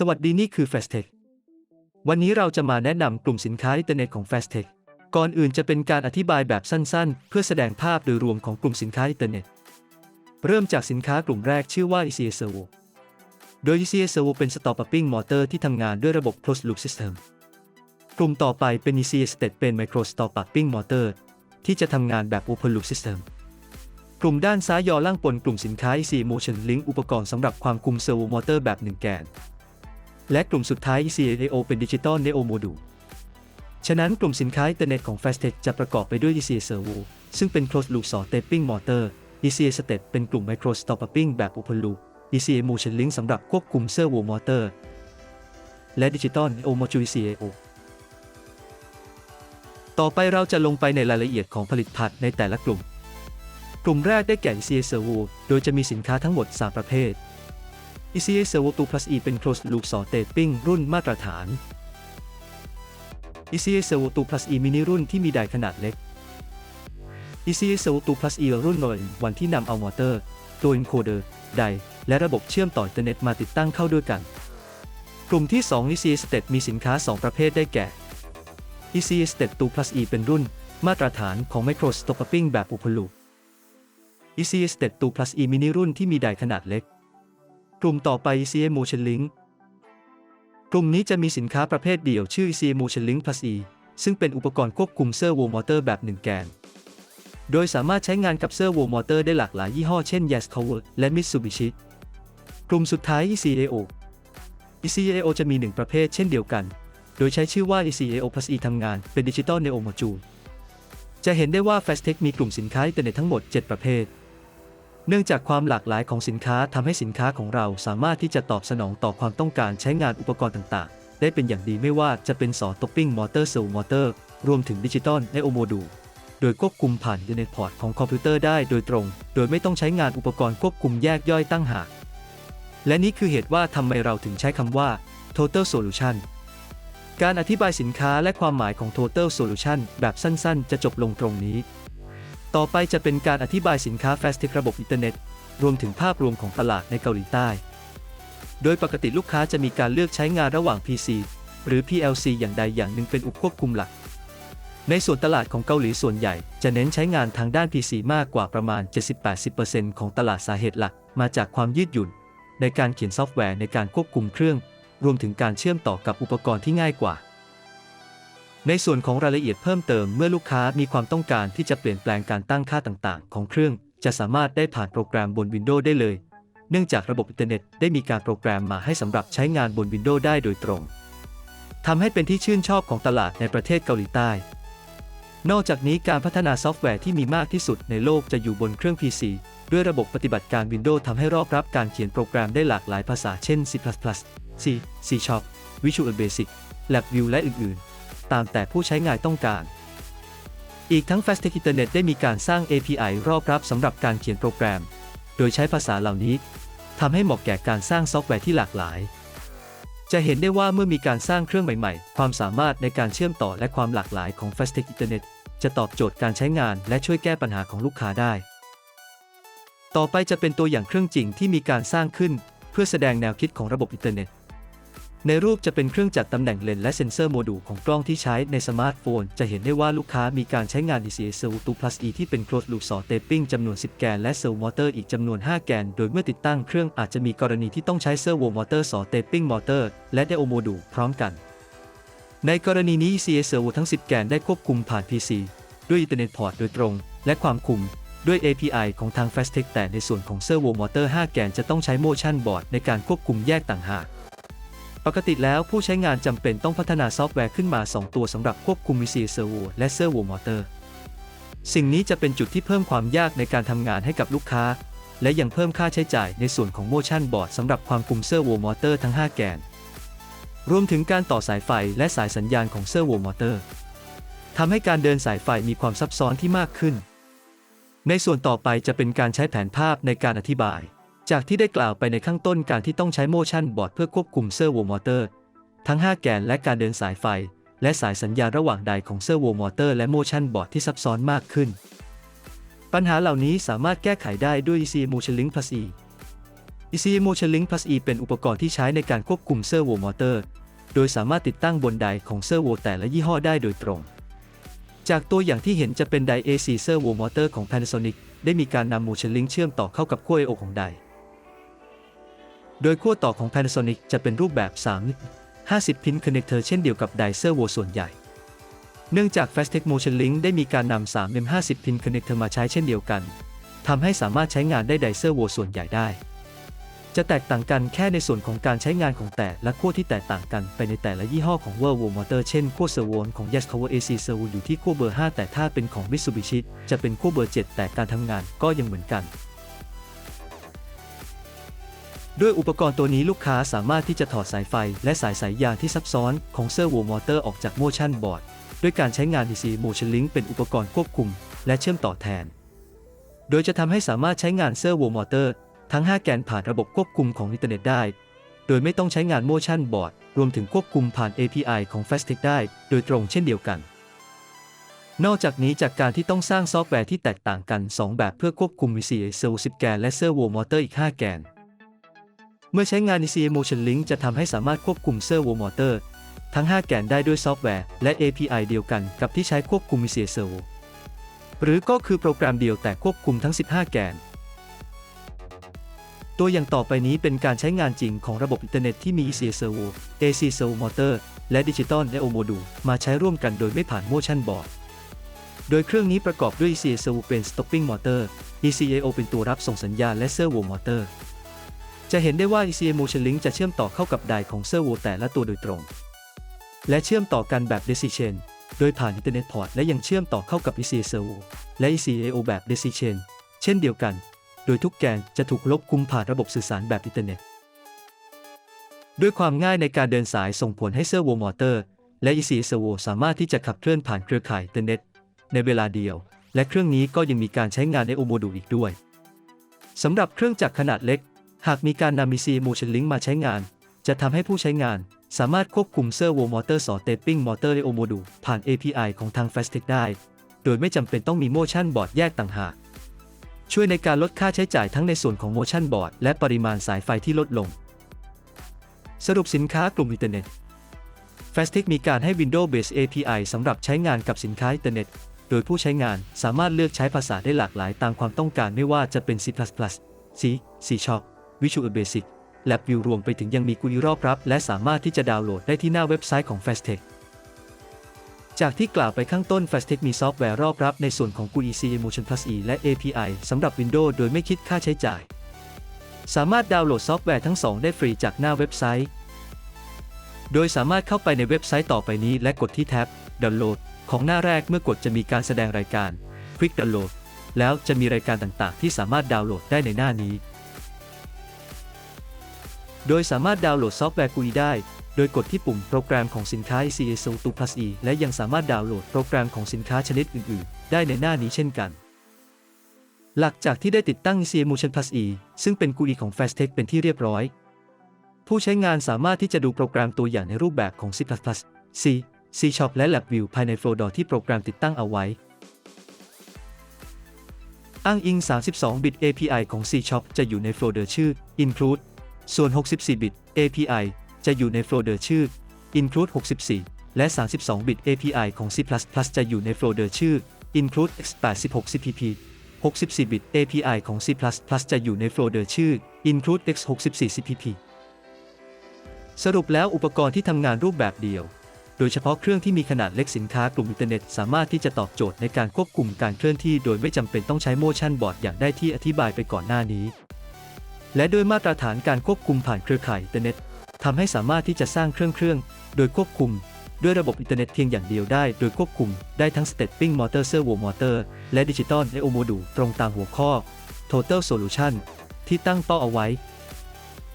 สวัสดีนี่คือ Fastech วันนี้เราจะมาแนะนำกลุ่มสินค้าอินเทอร์เน็ตของ Fastech ก่อนอื่นจะเป็นการอธิบายแบบสั้นๆ เพื่อแสดงภาพโดยรวมของกลุ่มสินค้าอินเทอร์เน็ต เริ่มจากสินค้ากลุ่มแรกชื่อว่า ECA Servo โดย ECA Servo เป็น Stop Upping Motor ที่ทำงานด้วยระบบ Closed Loop System กลุ่มต่อไปเป็น ECA State เป็น Micro Store Pumping Motor ที่จะทำงานแบบ Open Loop System กลุ่มด้านซ้ายยอล่างปนกลุ่มสินค้า EC Motion Link อุปกรณ์สำหรับความคุมเซอร์โวมอเตอร์แบบ1แกน และกลุ่มสุดท้าย ECAO เป็น Digital Neo Module ฉะนั้นกลุ่มสินค้าอินเทอร์เน็ตของ Fastech จะประกอบไปด้วย ECA Servo ซึ่งเป็น Closed Loop Saw Tapping Motor ECA State เป็นกลุ่ม Micro s t o p p i n g แบบ Open Loop ECA Motion Link สำหรับควบคุม Servo Motor และ Digital Neo Module ECAO ต่อไปเราจะลงไปในรายละเอียดของผลิตภัณฑ์ในแต่ละกลุ่ม กลุ่มแรกได้แก่ ECA Servo โดยจะมีสินค้าทั้งหมด 3 ประเภท ECA Servo 2 plus E เป็น Closed Loop Saw Taping รุ่นมาตรฐาน ECA Servo 2 plus E Mini รุ่นที่มีไดขนาดเล็ก ECA Servo 2 plus E รุ่นนอยวันที่นำเอามอเตอร์ ตัว encoder ได และระบบเชื่อมต่ออินเทอร์เน็ตมาติดตั้งเข้าด้วยกัน กลุ่มที่ 2 ECA State มีสินค้า 2 ประเภทได้แก่ ECA State 2 plus E เป็นรุ่น มาตรฐานของ Micro Stopping แบบ Open Loop ECA State 2 plus E Mini รุ่นที่มีไดขนาดเล็ก กลุ่มต่อไป c m o t i o n Link กลุ่มนี้จะมีสินค้าประเภทเดี่ยวชื่อ c m o t i o n Link Plus E ซึ่งเป็นอุปกรณ์ควบคุมเซอร์โวมอเตอร์แบบ 1 แกน โดยสามารถใช้งานกับเซอร์โวมอเตอร์ได้หลากหลายยี่ห้อเช่น Yaskawa และ Mitsubishi กลุ่มสุดท้าย ECAO ECAO จะมี 1 ประเภทเช่นเดียวกัน โดยใช้ชื่อว่า ECAO Plus E ทำงานเป็น Digital Neo Module จะเห็นได้ว่า Fastech มีกลุ่มสินค้าอินเทอร์เน็ตทั้งหมด 7 ประเภท เนื่องจากความหลากหลายของสินค้าทำให้สินค้าของเราสามารถที่จะตอบสนองต่อความต้องการใช้งานอุปกรณ์ต่างๆ ได้เป็นอย่างดีไม่ว่าจะเป็นสอต o ปปิ้งมอเตอร์เซลมอเตอร์ รวมถึงดิจิตอลและโอโมดูโดยควบคุมผ่านอินเน็ตพอร์ตของคอมพิวเตอร์ได้โดยตรง โดยไม่ต้องใช้งานอุปกรณ์ควบคุมแยกย่อยตั้งหาก และนี่คือเหตุว่าทำไมเราถึงใช้คำว่า total solution การอธิบายสินค้าและความหมายของ total solution แบบสั้นๆ จะจบลงตรงนี้ ต่อไปจะเป็นการอธิบายสินค้า Fastech ระบบอินเทอร์เน็ต รวมถึงภาพรวมของตลาดในเกาหลีใต้ โดยปกติลูกค้าจะมีการเลือกใช้งานระหว่าง PC หรือ PLC อย่างใดอย่างหนึ่งเป็นอุปควบคุมหลัก ในส่วนตลาดของเกาหลีส่วนใหญ่ จะเน้นใช้งานทางด้าน PC มากกว่าประมาณ 70-80%ของตลาดสาเหตุหลัก มาจากความยืดหยุ่น ในการเขียนซอฟต์แวร์ในการควบคุมเครื่อง รวมถึงการเชื่อมต่อกับอุปกรณ์ที่ง่ายกว่า ในส่วนของรายละเอียดเพิ่มเติมเมื่อลูกค้ามีความต้องการที่จะเปลี่ยนแปลงการตั้งค่าต่างๆ ของเครื่อง จะสามารถได้ผ่านโปรแกรมบน Windows ได้เลย เนื่องจากระบบอินเทอร์เน็ตได้มีการโปรแกรมมาให้สำหรับใช้งานบน Windows ได้โดยตรงทำให้เป็นที่ชื่นชอบของตลาดในประเทศเกาหลีใต้ นอกจากนี้การพัฒนาซอฟต์แวร์ที่มีมากที่สุดในโลกจะอยู่บนเครื่อง PC ด้วยระบบปฏิบัติการ Windows ทำให้รอบรับการเขียนโปรแกรมได้หลากหลายภาษาเช่น C++, C, C Sharp, Visual Basic, LabVIEW และอื่นๆ ตามแต่ผู้ใช้งานต้องการ อีกทั้ง Fastech Internet ได้มีการสร้าง API รอบรับสำหรับการเขียนโปรแกรม โดยใช้ภาษาเหล่านี้ทำให้เหมาะแก่การสร้างซอฟต์แวร์ที่หลากหลาย จะเห็นได้ว่าเมื่อมีการสร้างเครื่องใหม่ๆ ความสามารถในการเชื่อมต่อและความหลากหลายของ Fastech Internet จะตอบโจทย์การใช้งานและช่วยแก้ปัญหาของลูกค้าได้ ต่อไปจะเป็นตัวอย่างเครื่องจริงที่มีการสร้างขึ้น เพื่อแสดงแนวคิดของระบบอินเทอร์เน็ต ในรูปจะเป็นเครื่องจัดตำแหน่งเลนและเซ็นเซอร์โมดูลของกล้องที่ใช้ในสมาร์ทโฟน จะเห็นได้ว่าลูกค้ามีการใช้งาน ECA c e l l 2 Plus E ที่เป็น Closed Loop Saw Taping จำนวน 10 แกนและ Servo Motor อีกจำนวน 5 แกน โดยเมื่อติดตั้งเครื่องอาจจะมีกรณีที่ต้องใช้ Servo Motor Saw Taping Motor และ Deo Module พร้อมกัน ในกรณีนี้ ECA Servo ทั้ง 10 แกนได้ควบคุมผ่าน PC ด้วยอินเทอร์เน็ตพอร์ตโดยตรง และความคุมด้วย API ของทาง Fastech แต่ในส่วนของ Servo Motor 5แกนจะต้องใช้ Motion Board ในการควบคุมแยกต่างหาก ปกติแล้วผู้ใช้งานจำเป็นต้องพัฒนาซอฟต์แวร์ขึ้นมา 2 ตัวสำหรับควบคุม VCA Servo และ Servo Motor สิ่งนี้จะเป็นจุดที่เพิ่มความยากในการทำงานให้กับลูกค้า และยังเพิ่มค่าใช้จ่ายในส่วนของ Motion Board สำหรับความคุม Servo Motor ทั้ง 5 แกน รวมถึงการต่อสายไฟและสายสัญญาณของ Servo Motor ทำให้การเดินสายไฟมีความซับซ้อนที่มากขึ้น ในส่วนต่อไปจะเป็นการใช้แผนภาพในการอธิบาย จากที่ได้กล่าวไปในข้างต้นการที่ต้องใช้ motion board เพื่อควบคุมเซอร์โวมอเตอร์ ทั้ง 5 แกนและการเดินสายไฟ และสายสัญญาณระหว่างใดของเซอร์โวมอเตอร์และ motion board ที่ซับซ้อนมากขึ้น ปัญหาเหล่านี้สามารถแก้ไขได้ด้วย EC Motion Link Plus E ECA Motion Link Plus E เป็นอุปกรณ์ที่ใช้ในการควบคุมเซอร์โวมอเตอร์ โดยสามารถติดตั้งบนไดของเซอร์โวแต่ละยี่ห้อได้โดยตรงจากตัวอย่างที่เห็นจะเป็นได AC Servo Motor ของ Panasonic ได้มีการนำ Motion Link เชื่อมต่อเข้ากับขั้ว I/O ของได โดยขั้วต่อของ Panasonic จะเป็นรูปแบบ 3 50 พิน connector เช่นเดียวกับไดเซอร์โวส่วนใหญ่ เนื่องจาก Fastech Motion Link ได้มีการนำ3 M50 พิน connector มาใช้เช่นเดียวกัน ทำให้สามารถใช้งานได้ไดเซอร์โวส่วนใหญ่ได้ จะแตกต่างกันแค่ในส่วนของการใช้งานของแต่และขั้วที่แตกต่างกันไปในแต่ละยี่ห้อของ Volvo Motor เช่นขั้วเซอร์โวของ Yaskawa AC Servo อยู่ที่ขั้วเบอร์ 5 แต่ถ้าเป็นของ Mitsubishi จะเป็นขั้วเบอร์ 7 แต่การทำงานก็ยังเหมือนกัน ด้วยอุปกรณ์ตัวนี้ลูกค้าสามารถที่จะถอดสายไฟ และสายสายยางที่ซับซ้อนของเซอร์โวมอเตอร์ออกจาก Motion Board ด้วยการใช้งาน DC Motion Link เป็นอุปกรณ์ควบคุม และเชื่อมต่อแทน โดยจะทำให้สามารถใช้งานเซอร์โวมอเตอร์ทั้ง 5 แกนผ่านระบบควบคุมของอินเทอร์เน็ตได้ โดยไม่ต้องใช้งาน Motion Board รวมถึงควบคุมผ่าน API ของ Fastech ได้ โดยตรงเช่นเดียวกัน นอกจากนี้จากการที่ต้องสร้างซอฟต์แวร์ที่แตกต่างกัน 2 แบบเพื่อควบคุม VCA Servo 10 แกนและ Servo Motor อีก 5 แกน มื่อใช้งาน e c m o t i o n Link จะทำให้สามารถควบคุม Servo Motor ทั้ง 5 แกนได้ด้วยซอฟต์แวร์ และ API เดียวกันกับที่ใช้ควบคุม ECA Servo หรือก็คือโปรแกรมเดียวแต่ควบคุมทั้ง 15 แกน ตัวอย่างต่อไปนี้เป็นการใช้งานจริงของระบบอินเทอร์เน็ตที่มี ECA Servo, AC Servo Motor และ Digital I/O Module มาใช้ร่วมกันโดยไม่ผ่าน Motion Board โดยเครื่องนี้ประกอบด้วย ECA Servo เป็น Stopping Motor, ECAO เป็นตัวรับส่งสัญญาณและ Servo Motor จะเห็นได้ว่า ECA Motion Link จะเชื่อมต่อเข้ากับไดของ Servo แต่ละตัวโดยตรง และเชื่อมต่อกันแบบ Daisy Chain โดยผ่าน Ethernet Port และยังเชื่อมต่อเข้ากับ ECA Servo และ ECAO แบบ Daisy Chain เช่นเดียวกัน โดยทุกแกนจะถูกลบคุมผ่านระบบสื่อสารแบบอินเทอร์เน็ต ด้วยความง่ายในการเดินสายส่งผลให้เซอร์โวมอเตอร์และ EC Servo สามารถที่จะขับเคลื่อนผ่านเครือข่ายอินเทอร์เน็ตในเวลาเดียว และเครื่องนี้ก็ยังมีการใช้งานในโอโมดูอีกด้วยสำหรับเครื่องจักรขนาดเล็ก หากมีการนำ EC Motion Link มาใช้งาน จะทำให้ผู้ใช้งาน สามารถควบคุมเซอร์โวมอเตอร์สอเตปปิ้งมอเตอร์ในโอโมดูผ่าน API ของทาง Fastech ได้ โดยไม่จำเป็นต้องมี Motion Board แยกต่างหาก ช่วยในการลดค่าใช้จ่ายทั้งในส่วนของ Motion Board และปริมาณสายไฟที่ลดลง สรุปสินค้ากลุ่มอินเทอร์เน็ต Fastech มีการให้ Windows Based API สำหรับใช้งานกับสินค้าอินเทอร์เน็ต โดยผู้ใช้งานสามารถเลือกใช้ภาษาได้หลากหลายตามความต้องการไม่ว่าจะเป็น C++, C, C Sharp, Visual Basic LabVIEW รวมไปถึงยังมี GUI รอบรับ และสามารถที่จะดาวน์โหลดได้ที่หน้าเว็บไซต์ของ Fastech จากที่กล่าวไปข้างต้น Fastech มีซอฟต์แวร์รอบรับในส่วนของ GUI ECA Motion Plus E และ API สำหรับ Windows โดยไม่คิดค่าใช้จ่าย สามารถดาวน์โหลดซอฟต์แวร์ทั้งสองได้ฟรีจากหน้าเว็บไซต์ โดยสามารถเข้าไปในเว็บไซต์ต่อไปนี้และกดที่แท็บ Download ของหน้าแรกเมื่อกดจะมีการแสดงรายการ Quick Download แล้วจะมีรายการต่างๆ ที่สามารถดาวน์โหลดได้ในหน้านี้ โดยสามารถดาวน์โหลดซอฟต์แวร์ GUI ได้ โดยกดที่ปุ่มโปรแกรมของสินค้า ECA Servo Plus E และยังสามารถดาวน์โหลดโปรแกรมของสินค้าชนิดอื่น ๆ ได้ในหน้านี้เช่นกัน หลังจากที่ได้ติดตั้ง ECA Motion Plus E ซึ่งเป็น GUI ของ Fastech เป็นที่เรียบร้อย ผู้ใช้งานสามารถที่จะดูโปรแกรมตัวอย่างในรูปแบบของ C++, C, C Sharp และ LabVIEW ภายในโฟลเดอร์ที่โปรแกรมติดตั้งเอาไว้อ้างอิง 32-bit API ของ C Sharp จะอยู่ในโฟลเดอร์ชื่อ include ส่วน 64-bit API จะอยู่ในโฟลเดอร์ชื่อ include 64 และ 32-bit API ของ C++ จะอยู่ในโฟลเดอร์ชื่อ include x86 CPP 64-bit API ของ C++ จะอยู่ในโฟลเดอร์ชื่อ include x64 CPP สรุปแล้วอุปกรณ์ที่ทำงานรูปแบบเดียว โดยเฉพาะเครื่องที่มีขนาดเล็กสินค้ากลุ่มอินเทอร์เน็ต สามารถที่จะตอบโจทย์ในการควบคุมการเคลื่อนที่ โดยไม่จำเป็นต้องใช้ Motion Board อย่างได้ที่อธิบายไปก่อนหน้านี้ และด้วยมาตรฐานการควบคุมผ่านเครือข่ายอินเทอร์เน็ตทำให้สามารถที่จะสร้างเครื่องเครื่องโดยควบคุม ด้วยระบบอินเทอร์เน็ตเพียงอย่างเดียวได้ โดยควบคุมได้ทั้ง Stepping Motor Servo Motor และ Digital I/O Module ตรงตามหัวข้อ Total Solution ที่ตั้งเป้าเอาไว้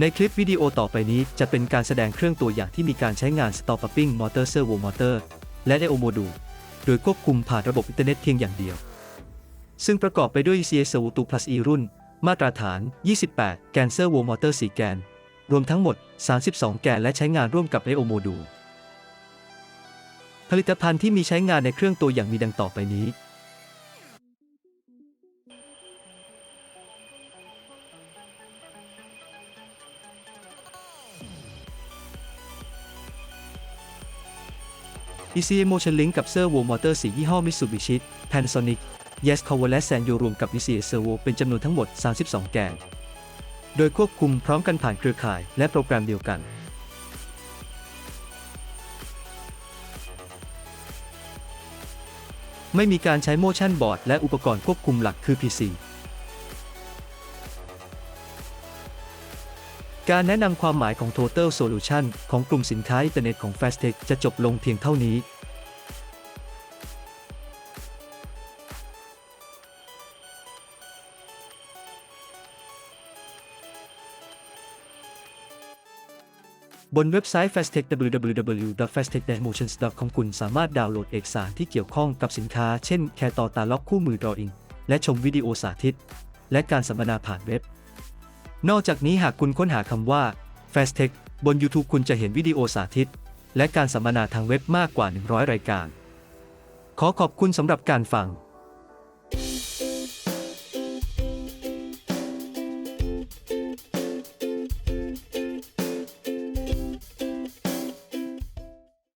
ในคลิปวิดีโอต่อไปนี้จะเป็นการแสดงเครื่องตัวอย่างที่มีการใช้งาน Stopping Motor Servo Motor และ I/O Module โดยควบคุมผ่านระบบอินเทอร์เน็ตเพียงอย่างเดียว ซึ่งประกอบไปด้วย c s o 2 Plus E รุ่น มาตรฐาน 28 แกนเซอร์วงมอเตอร์ 4 แกน รวมทั้งหมด 32 แกนและใช้งานร่วมกับไอโอโมดูลผลิตภัณฑ์ที่มีใช้งานในเครื่องตัวอย่างมีดังต่อไปนี้ ECM Motion นลิงกับเซอร์วงมอเตอร์สียี่ห้อมิสูบิชิทแ Panasonic Yes Cover และ Sanyo รวมกับ ECA Servo เป็นจำนวนทั้งหมด 32 แกน โดยควบคุมพร้อมกันผ่านเครือข่ายและโปรแกรมเดียวกัน ไม่มีการใช้ Motion Board และอุปกรณ์ควบคุมหลักคือ PC การแนะนำความหมายของ Total Solution ของกลุ่มสินค้าอินเทอร์เน็ตของ Fastech จะจบลงเพียงเท่านี้ บนเว็บไซต์ Fastech www f a s t e c h d e m o t i o n s c o m คุณสามารถดาวน์โหลดเอกสารที่เกี่ยวข้องกับสินค้า เช่น แคตอตาล็อกคู่มือ Drawing และชมวิดีโอสาธิต และการสัมมนาผ่านเว็บ นอกจากนี้หากคุณค้นหาคำว่า Fastech บน YouTube คุณจะเห็นวิดีโอสาธิต และการสัมมนาทางเว็บมากกว่า 100 รายการ ขอขอบคุณสำหรับการฟัง